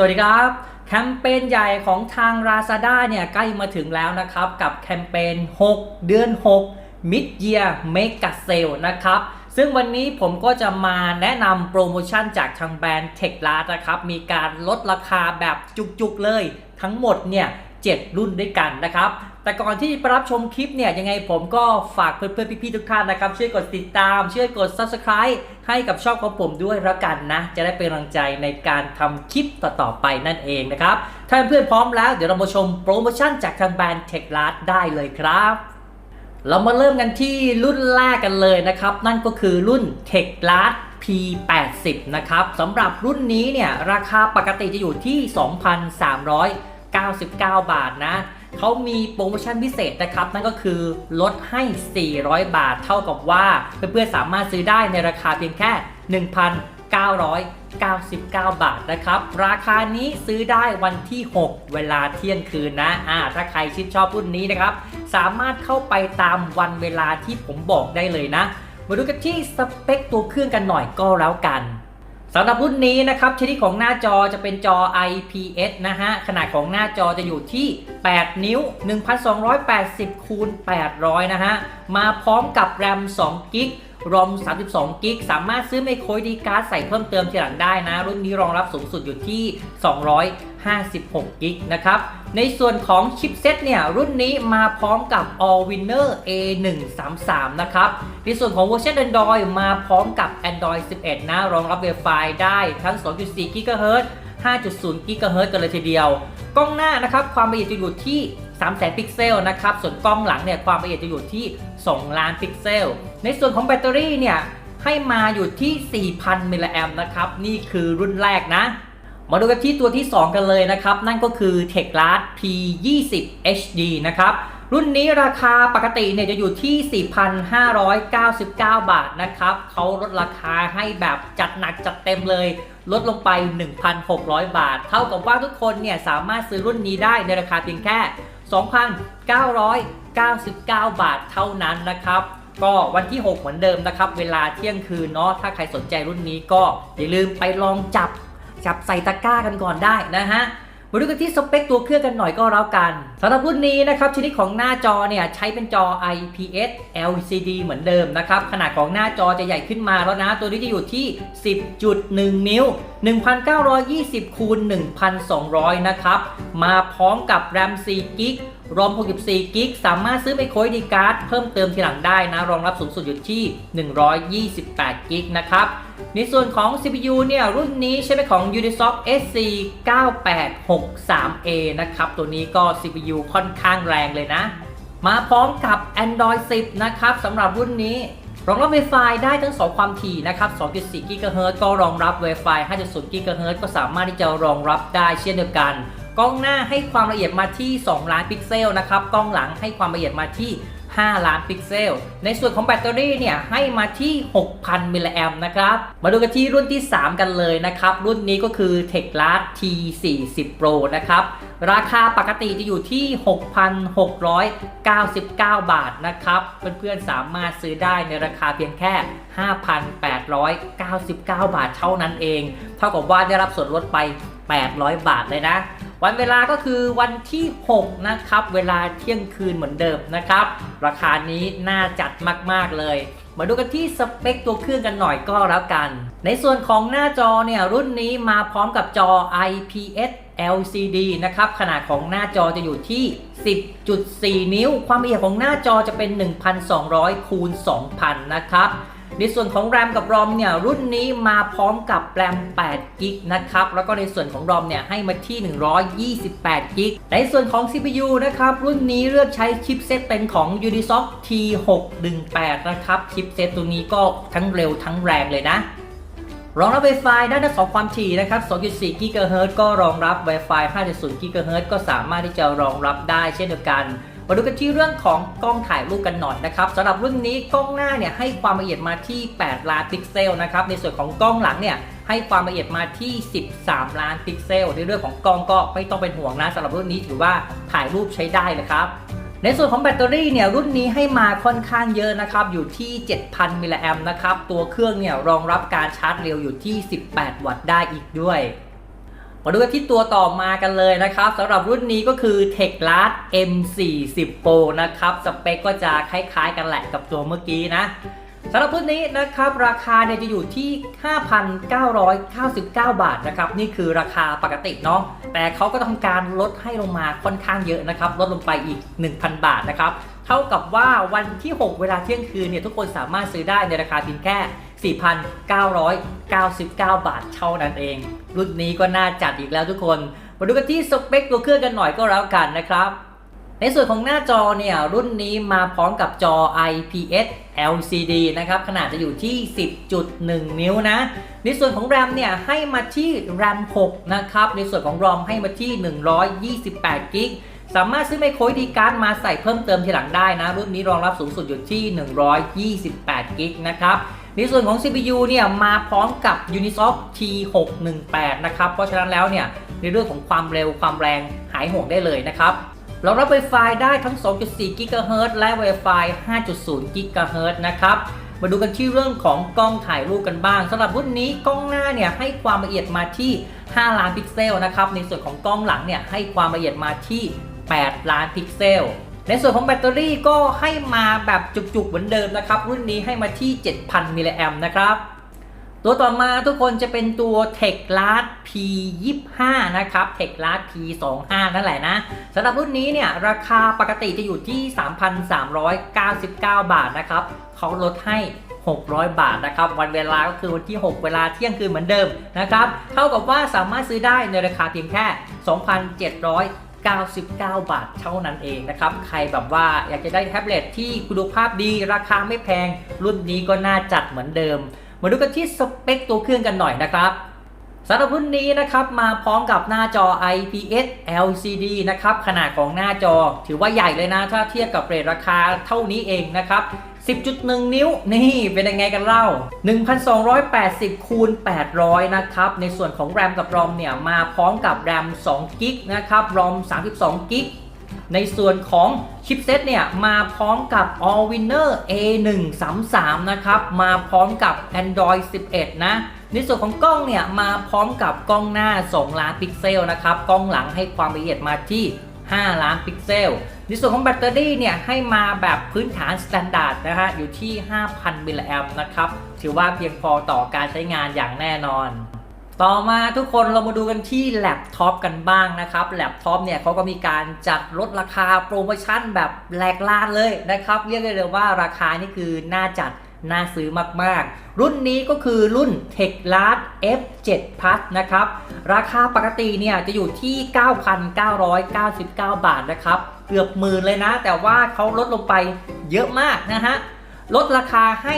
สวัสดีครับ แคมเปญใหญ่ของทาง Lazada เนี่ยใกล้มาถึงแล้วนะครับ กับแคมเปญ 6 เดือน 6 Mid Year Mega Sale นะครับ ซึ่งวันนี้ผมก็จะมาแนะนำโปรโมชั่นจากทางแบรนด์ Tech l a s นะครับ มีการลดราคาแบบจุกๆเลย ทั้งหมดเนี่ย 7 รุ่นด้วยกันนะครับ แต่ก่อนที่จะไปรับชมคลิปเนี่ยยังไงผมก็ฝากเพื่อนๆพี่ๆทุกท่านนะครับช่วยกดติดตาม ช่วยกด Subscribe ให้กับช่องของผมด้วยแล้วกันนะ จะได้เป็นกำลังใจในการทำคลิปต่อๆไปนั่นเองนะครับ ถ้าเพื่อนๆพร้อมแล้วเดี๋ยวเรามาชมโปรโมชั่นจากทางแบรนด์ Tech l a s ได้เลยครับเรามาเริ่มกันที่รุ่นแรกกันเลยนะครับ นั่นก็คือรุ่น Tech l a s P80 นะครับสำหรับรุ่นนี้เนี่ยราคาปกติจะอยู่ที่ 2,399 บาทนะ เขามีโปรโมชั่นพิเศษนะครับ นั่นก็คือลดให้ 400 บาทเท่ากับว่า เพื่อนๆสามารถซื้อได้ในราคาเพียงแค่ 1,999 บาทนะครับ ราคานี้ซื้อได้วันที่ 6 เวลาเที่ยงคืนนะอ่าถ้าใครชื่นชอบรุ่นนี้นะครับ สามารถเข้าไปตามวันเวลาที่ผมบอกได้เลยนะ มาดูกันที่สเปคตัวเครื่องกันหน่อยก็แล้วกัน สำหรับรุ่นนี้นะครับชนิดของหน้าจอจะเป็นจอ IPS นะฮะ ขนาดของหน้าจอจะอยู่ที่ 8 นิ้ว 1280คูณ800 นะฮะ มาพร้อมกับแรม2กิก รอม 32 กิก สามารถซื้อไมโครดีการ์ดใส่เพิ่มเติมทีหลังได้นะ รุ่นนี้รองรับสูงสุดอยู่ที่ 256 กิกนะครับ ในส่วนของชิปเซตเนี่ย รุ่นนี้มาพร้อมกับ All Winner A133 นะครับ ในส่วนของเวอร์ชัน Android มาพร้อมกับ Android 11 นะ รองรับ Wi-Fi ได้ทั้ง 2.4 GHz 5.0 GHz กันเลยทีเดียว กล้องหน้านะครับ ความละเอียดจะอยู่ที่ 300,000 พิกเซลนะครับ ส่วนกล้องหลังเนี่ยความละเอียดจะอยู่ที่ 2 ล้านพิกเซล ในส่วนของแบตเตอรี่เนี่ยให้มาอยู่ที่ 4,000 มิลลิแอมนะครับ นี่คือรุ่นแรกนะ มาดูกันที่ตัวที่ 2 กันเลยนะครับ นั่นก็คือ t e c h l a s P20 HD นะครับ รุ่นนี้ราคาปกติเนี่ยจะอยู่ที่ 4,599 บาทนะครับเขาลดราคาให้แบบจัดหนักจัดเต็มเลย ลดลงไป 1,600 บาท เท่ากับว่าทุกคนเนี่ยสามารถซื้อรุ่นนี้ได้ในราคาเพียงแค่ 2,999 บาทเท่านั้นนะครับ ก็วันที่ 6 เหมือนเดิมนะครับ เวลาเที่ยงคืนเนาะถ้าใครสนใจรุ่นนี้ก็อย่าลืมไปลองจับจับใส่ตะกร้ากันก่อนได้นะฮะ มาดูกันที่สเปคตัวเครื่องกันหน่อยก็แล้วกันสำหรับรุ่นนี้นะครับชนิดของหน้าจอเนี่ยใช้เป็นจอ IPS LCD เหมือนเดิมนะครับขนาดของหน้าจอจะใหญ่ขึ้นมาแล้วนะ ตัวนี้จะอยู่ที่ 10.1 นิ้ว 1920คูณ1,200 นะครับ มาพร้อมกับ RAM 4 g b รอม64 กิก สามารถซื้อไปโคยดีการ์ดเพิ่มเติมทีหลังได้นะ รองรับสูงสุดอยู่ที่ 128 กิกนะครับ ในส่วนของ CPU เนี่ย รุ่นนี้ใช้เป็นของ Unisoc SC 9863A นะครับ ตัวนี้ก็ CPU ค่อนข้างแรงเลยนะ มาพร้อมกับ Android 10 นะครับสำหรับรุ่นนี้ รองรับ Wi-Fi ได้ทั้ง 2 ความถี่นะครับ 2.4 GHz ก็รองรับ Wi-Fi 5.0 GHz ก็สามารถที่จะรองรับได้เช่นเดียวกัน กล้องหน้าให้ความละเอียดมาที่ 2 ล้านพิกเซลนะครับ กล้องหลังให้ความละเอียดมาที่ 5 ล้านพิกเซล ในส่วนของแบตเตอรี่เนี่ยให้มาที่ 6,000 มิลลิแอมนะครับ มาดูกันที่รุ่นที่ 3 กันเลยนะครับ รุ่นนี้ก็คือ t e c h l a s T40 Pro นะครับ ราคาปกติจะอยู่ที่ 6,699 บาทนะครับ เพื่อนๆสามารถซื้อได้ในราคาเพียงแค่ 5,899 บาทเท่านั้นเอง เท่ากับว่าได้รับส่วนลดไป 800 บาทเลยนะ วันเวลาก็คือวันที่ 6 นะครับ เวลาเที่ยงคืนเหมือนเดิมนะครับ ราคานี้น่าจัดมาก ๆ เลย มาดูกันที่สเปคตัวเครื่องกันหน่อยก็แล้วกัน ในส่วนของหน้าจอเนี่ย รุ่นนี้มาพร้อมกับจอ IPS LCD นะครับ ขนาดของหน้าจอจะอยู่ที่ 10.4 นิ้ว ความละเอียดของหน้าจอจะเป็น 1,200 คูณ 2,000 นะครับ ในส่วนของ RAM กับ ROM เนี่ยรุ่นนี้มาพร้อมกับ RAM 8 g b นะครับแล้วก็ในส่วนของ ROM เนี่ยให้มาที่ 128 g b ในส่วนของ CPU นะครับรุ่นนี้เลือกใช้ชิปเซตเป็นของ Unisoc T618 นะครับชิปเซตตัวนี้ก็ทั้งเร็วทั้งแรงเลยนะรองรับ Wi-Fi ด้ทั้งสองความถี่นะครับ 2.4 GHz ก็รองรับ Wi-Fi 5.0 GHz ก็สามารถที่จะรองรับได้เช่นเดียวกัน มาดูกันที่เรื่องของกล้องถ่ายรูปกันหน่อยนะครับสำหรับรุ่นนี้กล้องหน้าเนี่ยให้ความละเอียดมาที่ 8 ล้านพิกเซลนะครับในส่วนของกล้องหลังเนี่ยให้ความละเอียดมาที่ 13 ล้านพิกเซล ในเรื่องของกล้องก็ไม่ต้องเป็นห่วงนะสำหรับรุ่นนี้ถือว่าถ่ายรูปใช้ได้เลยครับในส่วนของแบตเตอรี่เนี่ยรุ่นนี้ให้มาค่อนข้างเยอะนะครับอยู่ที่ 7,000 มิลลิแอมนะครับตัวเครื่องเนี่ยรองรับการชาร์จเร็วอยู่ที่ 18 วัตต์ได้อีกด้วย มาดูกันที่ตัวต่อมากันเลยนะครับสำหรับรุ่นนี้ก็คือ t e c h l a s M40 Pro นะครับ สเปคก็จะคล้ายๆ กันแหละกับตัวเมื่อกี้นะสำหรับรุ่นนี้นะครับราคาเนี่ยจะอยู่ที่ 5,999 บาทนะครับนี่คือราคาปกติเนาะแต่เขาก็ทำการลดให้ลงมาค่อนข้างเยอะนะครับลดลงไปอีก 1,000 บาทนะครับเท่ากับว่าวันที่ 6 เวลาเที่ยงคืนเนี่ยทุกคนสามารถซื้อได้ในราคาเพียงแค่ 4,999 บาทเท่านั้นเอง รุ่นนี้ก็น่าจัดอีกแล้วทุกคน มาดูกันที่สเปคตัวเครื่องกันหน่อยก็แล้วกันนะครับในส่วนของหน้าจอเนี่ยรุ่นนี้มาพร้อมกับจอ IPS LCD นะครับขนาดจะอยู่ที่ 10.1 นิ้วนะ ในส่วนของ RAM เนี่ยให้มาที่ RAM 6 นะครับ ในส่วนของ ROM ให้มาที่ 128กิกสามารถซื้อไมโครดีการ์ดมาใส่เพิ่มเติมทีหลังได้นะ รุ่นนี้รองรับสูงสุดอยู่ที่ 128กิกนะครับ ในส่วนของ CPU เนี่ยมาพร้อมกับ Unisoc T618 นะครับ เพราะฉะนั้นแล้วเนี่ยในเรื่องของความเร็วความแรงหายห่วงได้เลยนะครับเรารับ Wi-Fi ได้ทั้ง 2.4 GHz และ Wi-Fi 5.0 GHz นะครับ มาดูกันที่เรื่องของกล้องถ่ายรูปกันบ้างสำหรับรุ่นนี้กล้องหน้าเนี่ยให้ความละเอียดมาที่ 5 ล้านพิกเซลนะครับ ในส่วนของกล้องหลังเนี่ยให้ความละเอียดมาที่ 8 ล้านพิกเซล ในส่วนของแบตเตอรี่ก็ให้มาแบบจุกๆเหมือนเดิมนะครับ รุ่นนี้ให้มาที่ 7,000 มิลลิแอมนะครับ ตัวต่อมาทุกคนจะเป็นตัว t e c h l a s P25 นะครับ t e c h l a s P25 นั่นแหละนะสำหรับรุ่นนี้เนี่ยราคาปกติจะอยู่ที่ 3,399 บาทนะครับเขาลดให้600 บาทนะครับ วันเวลาก็คือวันที่ 6 เวลาเที่ยงคืนเหมือนเดิมนะครับ เท่ากับว่าสามารถซื้อได้ในราคาเพียงแค่ 99 บาทเท่านั้นเองนะครับ ใครแบบว่าอยากจะได้แท็บเล็ตที่คุณภาพดีราคาไม่แพง รุ่นนี้ก็น่าจัดเหมือนเดิม มาดูกันที่สเปคตัวเครื่องกันหน่อยนะครับ สำหรับรุ่นนี้นะครับมาพร้อมกับหน้าจอ IPS LCD นะครับขนาดของหน้าจอถือว่าใหญ่เลยนะถ้าเทียบกับเรทราคาเท่านี้เองนะครับ10.1 นิ้วนี่เป็นยังไงกันเล่า 1,280คูณ800 นะครับ ในส่วนของ RAM กับ ROM เนี่ย มาพร้อมกับ RAM 2 g b นะครับ ROM 32 g b ในส่วนของชิปเซตเนี่ย มาพร้อมกับ All Winner A133 นะครับ มาพร้อมกับ Android 11 นะ ในส่วนของกล้องเนี่ยมาพร้อมกับกล้องหน้า 2 ล้านพิกเซลนะครับ กล้องหลังให้ความละเอียดมาที่ 5 ล้านพิกเซล ในส่วนของแบตเตอรี่เนี่ยให้มาแบบพื้นฐานสแตนดาร์ดนะฮะอยู่ที่ 5,000 มิลลิแอมนะครับ ถือว่าเพียงพอต่อการใช้งานอย่างแน่นอนต่อมาทุกคนเรามาดูกันที่แล็ปท็อปกันบ้างนะครับแล็ปท็อปเนี่ยเขาก็มีการจัดลดราคาโปรโมชั่นแบบแหลกลานเลยนะครับ เรียกได้เลยว่าราคานี่คือน่าจัด น่าซื้อมากๆ รุ่นนี้ก็คือรุ่น t e c h l a s F7 Plus นะครับ ราคาปกติเนี่ยจะอยู่ที่ 9,999 บาทนะครับ เกือบหมื่นเลยนะ แต่ว่าเขาลดลงไปเยอะมากนะฮะ ลดราคาให้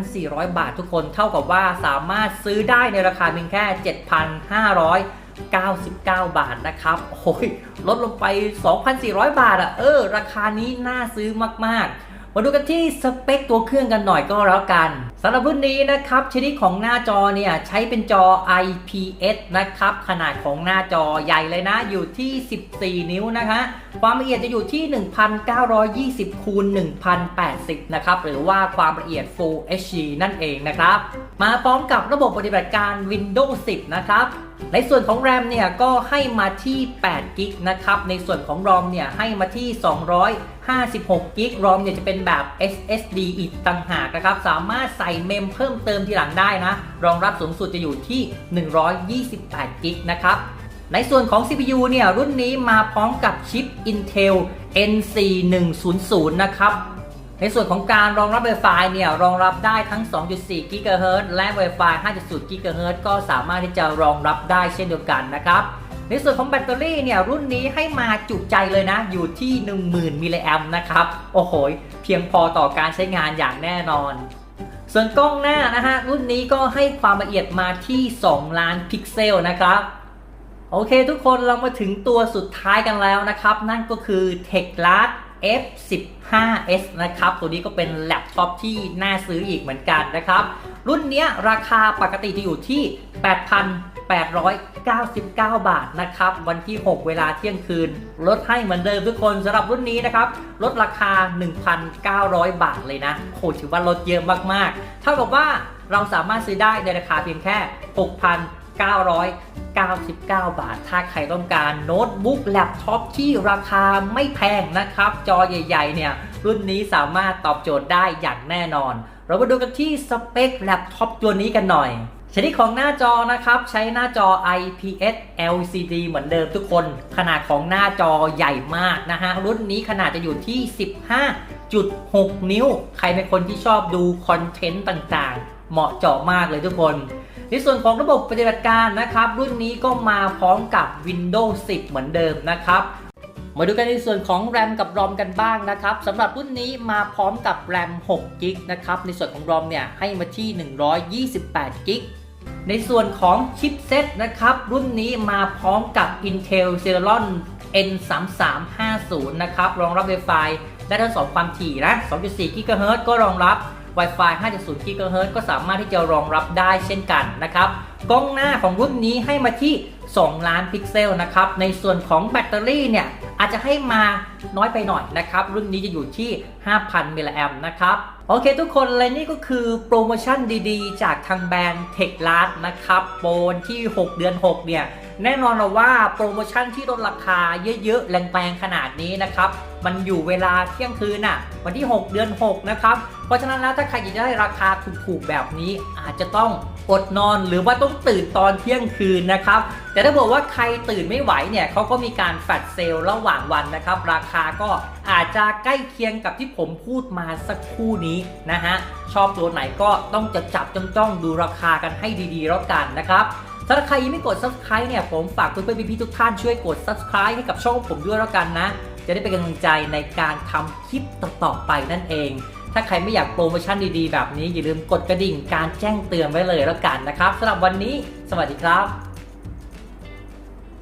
2,400 บาททุกคน เท่ากับว่าสามารถซื้อได้ในราคาเพียงแค่ 7,599 บาทนะครับโอ้ยลดลงไป 2,400 บาทอะเออ ราคานี้น่าซื้อมาก ๆ มาดูกันที่สเปคตัวเครื่องกันหน่อยก็แล้วกันสำหรับรุ่นนี้นะครับชนิดของหน้าจอเนี่ยใช้เป็นจอ IPS นะครับ ขนาดของหน้าจอใหญ่เลยนะ อยู่ที่ 14 นิ้วนะคะ ความละเอียดจะอยู่ที่ 1920คูณ1080 นะครับ หรือว่าความละเอียด Full HD นั่นเองนะครับ มาพร้อมกับระบบปฏิบัติการ Windows 10 นะครับ ในส่วนของ RAM เนี่ยก็ให้มาที่8กิกนะครับ ในส่วนของ ROM เนี่ยให้มาที่ 256กิก ROM เนี่ยจะเป็นแบบ SSD อีกต่างหากนะครับ สามารถใส่เมมเพิ่มเติมทีหลังได้นะ รองรับสูงสุดจะอยู่ที่ 128กิกนะครับในส่วนของ CPU เนี่ยรุ่นนี้มาพร้อมกับชิป Intel N4100 นะครับ ในส่วนของการรองรับ Wi-Fi เนี่ยรองรับได้ทั้ง 2.4 GHz และ Wi-Fi 5.0 GHz ก็สามารถที่จะรองรับได้เช่นเดียวกันนะครับ ในส่วนของแบตเตอรี่เนี่ยรุ่นนี้ให้มาจุใจเลยนะ อยู่ที่ 10,000 มิลลิแอมนะครับ โอ้โห เพียงพอต่อการใช้งานอย่างแน่นอน ส่วนกล้องหน้านะฮะรุ่นนี้ก็ให้ความละเอียดมาที่ 2 ล้านพิกเซลนะครับโอเค ทุกคนเรามาถึงตัวสุดท้ายกันแล้วนะครับ นั่นก็คือ t e c h l a s F15s นะครับ ตัวนี้ก็เป็นแล็ปท็อปที่น่าซื้ออีกเหมือนกันนะครับ รุ่นเนี้ยราคาปกติจะอยู่ที่ 8,899 บาทนะครับ วันที่ 6 เวลาเที่ยงคืน ลดให้เหมือนเดิมทุกคนสำหรับรุ่นนี้นะครับ ลดราคา 1,900 บาทเลยนะโหถือว่าลดเยอะมากๆ เท่ากับว่าเราสามารถซื้อได้ในราคาเพียงแค่6,999 999 บาท ถ้าใครต้องการโน้ตบุ๊กแล็ปท็อปที่ราคาไม่แพงนะครับ จอใหญ่ๆ เนี่ย รุ่นนี้สามารถตอบโจทย์ได้อย่างแน่นอน เรามาดูกันที่สเปคแล็ปท็อปตัวนี้กันหน่อยชนิดของหน้าจอนะครับ ใช้หน้าจอ IPS LCD เหมือนเดิมทุกคน ขนาดของหน้าจอใหญ่มากนะฮะ รุ่นนี้ขนาดจะอยู่ที่ 15.6 นิ้ว ใครเป็นคนที่ชอบดูคอนเทนต์ต่างๆ เหมาะเจาะมากเลยทุกคน ในส่วนของระบบปฏิบัติการนะครับ รุ่นนี้ก็มาพร้อมกับ Windows 10 เหมือนเดิมนะครับ มาดูกันในส่วนของ RAM กับ ROM กันบ้างนะครับสำหรับรุ่นนี้มาพร้อมกับ RAM 6 g b นะครับในส่วนของ ROM เนี่ยให้มาที่ 128 g b ในส่วนของชิปเซตนะครับ รุ่นนี้มาพร้อมกับ Intel Celeron N3350 นะครับ รองรับ Wi-Fi ได้ทั้งสองความถี่นะ 2.4 GHz ก็รองรับ Wi-Fi 5.0 GHz ก็สามารถที่จะรองรับได้เช่นกันนะครับ กล้องหน้าของรุ่นนี้ให้มาที่ 2 ล้านพิกเซลนะครับ ในส่วนของแบตเตอรี่เนี่ยอาจจะให้มาน้อยไปหน่อยนะครับ รุ่นนี้จะอยู่ที่ 5,000 มิลลิแอมนะครับ โอเคทุกคนและนี่ก็คือโปรโมชั่นดีๆ จากทางแบรนด์ t e c h l a s นะครับ โปรวันที่ 6 เดือน 6 เนี่ย แน่นอนเราว่าโปรโมชั่นที่ลดราคาเยอะๆ แรงๆ ขนาดนี้นะครับ มันอยู่เวลาเที่ยงคืนน่ะ วันที่ 6 เดือน 6 นะครับ เพราะฉะนั้นแล้วถ้าใครอยากจะได้ราคาถูกๆ แบบนี้อาจจะต้อง อดนอนหรือว่าต้องตื่นตอนเที่ยงคืนนะครับ แต่ถ้าบอกว่าใครตื่นไม่ไหวเนี่ยเขาก็มีการแฟลชเซลล์ระหว่างวันนะครับ ราคาก็อาจจะใกล้เคียงกับที่ผมพูดมาสักครู่นี้นะฮะ ชอบตัวไหนก็ต้องจะจับจ้องๆดูราคากันให้ดีๆแล้วกันนะครับถ้าใครยังไม่กด subscribe เนี่ยผมฝากเพื่อนๆพี่ๆทุกท่านช่วยกด subscribe ให้กับช่องผมด้วยแล้วกันนะ จะได้เป็นกำลังใจในการทำคลิปต่อๆไปนั่นเอง ถ้าใครไม่อยากโปรโมชั่นดีๆ แบบนี้อย่าลืมกดกระดิ่งการแจ้งเตือนไว้เลยแล้วกันนะครับสำหรับวันนี้ สวัสดีครับ